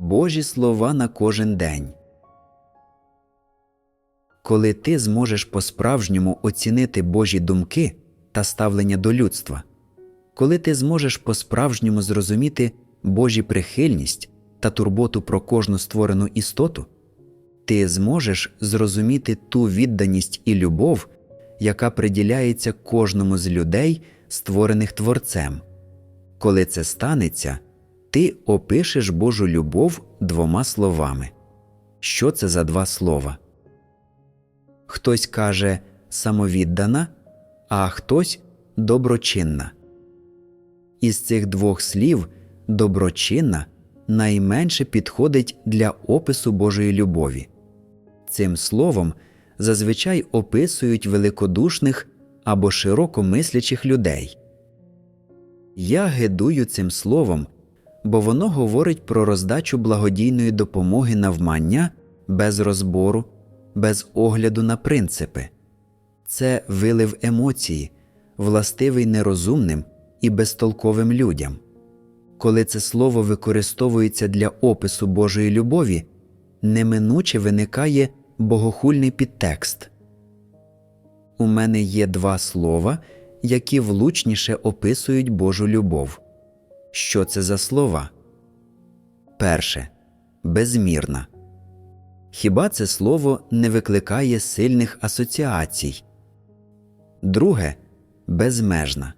Божі слова на кожен день. Коли ти зможеш по-справжньому оцінити Божі думки та ставлення до людства, коли ти зможеш по-справжньому зрозуміти Божі прихильність та турботу про кожну створену істоту, ти зможеш зрозуміти ту відданість і любов, яка приділяється кожному з людей, створених Творцем. Коли це станеться, ти опишеш Божу любов двома словами. Що це за два слова? Хтось каже самовіддана, а хтось доброчинна. Із цих двох слів доброчинна найменше підходить для опису Божої любові. Цим словом зазвичай описують великодушних або широко мислячих людей. Я гидую цим словом, бо воно говорить про роздачу благодійної допомоги навмання без розбору, без огляду на принципи. Це вилив емоції, властивий нерозумним і безтолковим людям. Коли це слово використовується для опису Божої любові, неминуче виникає богохульний підтекст. У мене є два слова, які влучніше описують Божу любов. Що це за слова? Перше безмірна. Хіба це слово не викликає сильних асоціацій? Друге безмежна.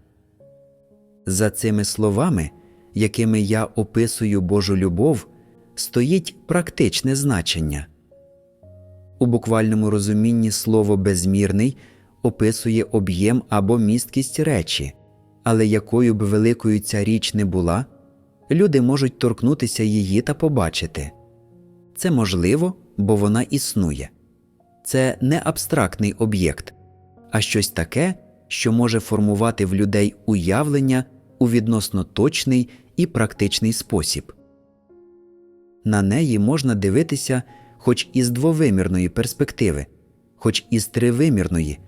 За цими словами, якими я описую Божу любов, стоїть практичне значення. У буквальному розумінні слово безмірний описує об'єм або місткість речі, але якою б великою ця річ не була, люди можуть торкнутися її та побачити. Це можливо, бо вона існує. Це не абстрактний об'єкт, а щось таке, що може формувати в людей уявлення у відносно точний і практичний спосіб. На неї можна дивитися хоч із двовимірної перспективи, хоч із тривимірної,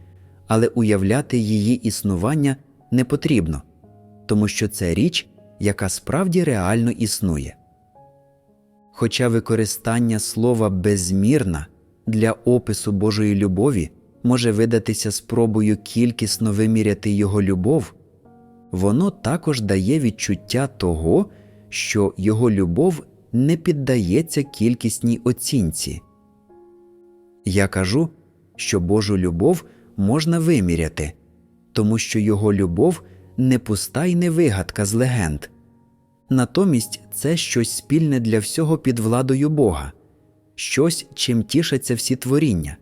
але уявляти її існування не потрібно, тому що це річ, яка справді реально існує. Хоча використання слова безмірна для опису Божої любові може видатися спробою кількісно виміряти його любов, воно також дає відчуття того, що його любов не піддається кількісній оцінці. Я кажу, що Божу любов можна виміряти, тому що його любов не пуста й не вигадка з легенд. Натомість це щось спільне для всього під владою Бога, щось, чим тішаться всі творіння,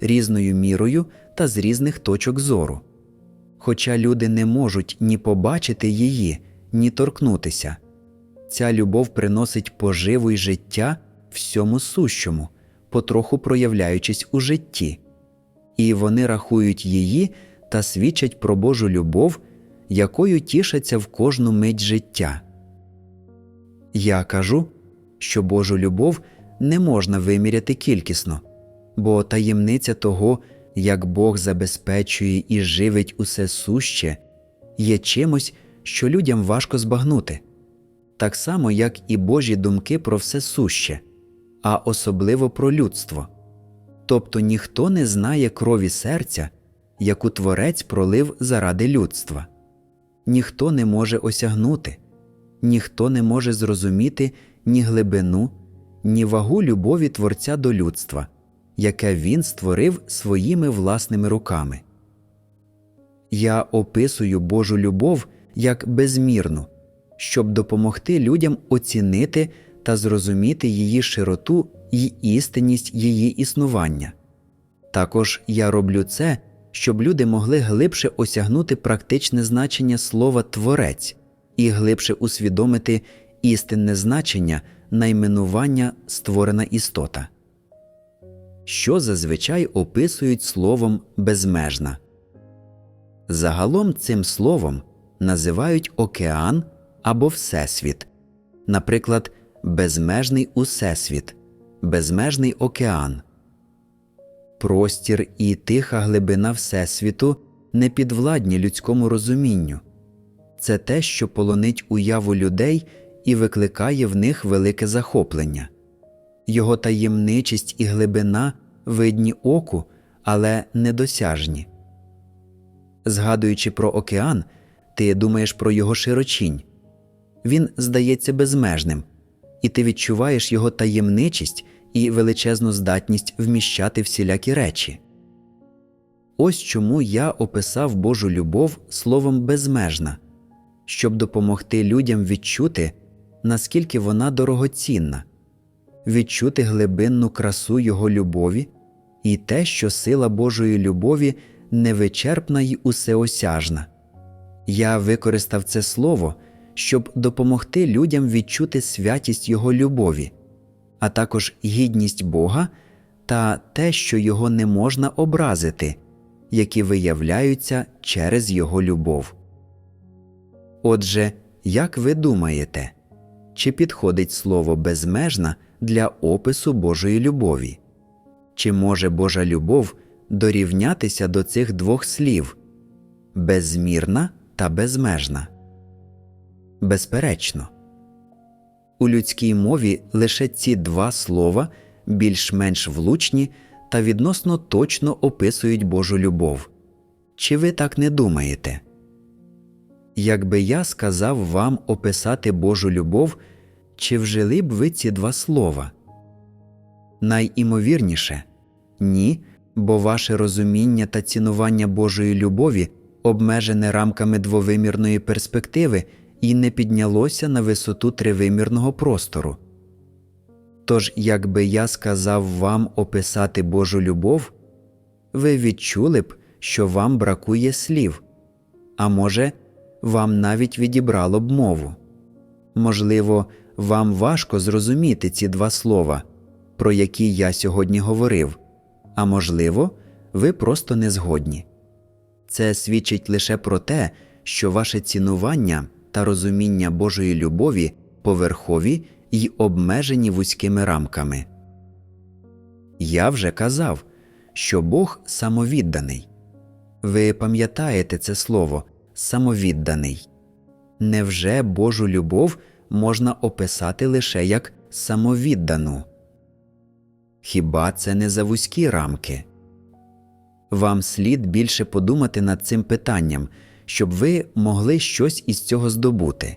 різною мірою та з різних точок зору. Хоча люди не можуть ні побачити її, ні торкнутися, ця любов приносить поживу й життя всьому сущому, потроху проявляючись у житті, і вони рахують її та свідчать про Божу любов, якою тішаться в кожну мить життя. Я кажу, що Божу любов не можна виміряти кількісно, бо таємниця того, як Бог забезпечує і живить усе суще, є чимось, що людям важко збагнути, так само, як і Божі думки про все суще, а особливо про людство. Тобто ніхто не знає крові серця, яку Творець пролив заради людства, ніхто не може осягнути ніхто не може зрозуміти ні глибину, ні вагу любові Творця до людства, яке він створив своїми власними руками. Я описую Божу любов як безмірну, щоб допомогти людям оцінити та зрозуміти її широту й істинність її існування. Також я роблю це, щоб люди могли глибше осягнути практичне значення слова Творець і глибше усвідомити істинне значення найменування створена істота, що зазвичай описують словом безмежна. Загалом цим словом називають океан або Всесвіт, наприклад, безмежний Усесвіт, безмежний океан. Простір і тиха глибина Всесвіту не підвладні людському розумінню це те, що полонить уяву людей і викликає в них велике захоплення. Його таємничість і глибина видні оку, але недосяжні. Згадуючи про океан, ти думаєш про його широчінь. Він здається безмежним, і ти відчуваєш його таємничість і величезну здатність вміщати всілякі речі. Ось чому я описав Божу любов словом безмежна, щоб допомогти людям відчути, наскільки вона дорогоцінна, відчути глибинну красу Його любові і те, що сила Божої любові невичерпна й усеосяжна. Я використав це слово, щоб допомогти людям відчути святість Його любові, а також гідність Бога та те, що Його не можна образити, які виявляються через Його любов. Отже, як ви думаєте, чи підходить слово безмежна для опису Божої любові? Чи може Божа любов дорівнятися до цих двох слів безмірна та безмежна? Безперечно. У людській мові лише ці два слова більш-менш влучні та відносно точно описують Божу любов. Чи ви так не думаєте? Якби я сказав вам описати Божу любов, чи вжили б ви ці два слова? Найімовірніше ні, бо ваше розуміння та цінування Божої любові обмежене рамками двовимірної перспективи і не піднялося на висоту тривимірного простору. Тож, якби я сказав вам описати Божу любов, ви відчули б, що вам бракує слів, а може, вам навіть відібрало б мову. Можливо, вам важко зрозуміти ці два слова, про які я сьогодні говорив, а можливо, ви просто не згодні. Це свідчить лише про те, що ваше цінування та розуміння Божої любові поверхові й обмежені вузькими рамками. Я вже казав, що Бог самовідданий. Ви пам'ятаєте це слово самовідданий. Невже Божу любов можна описати лише як самовіддану? Хіба це не за вузькі рамки? Вам слід більше подумати над цим питанням, щоб ви могли щось із цього здобути.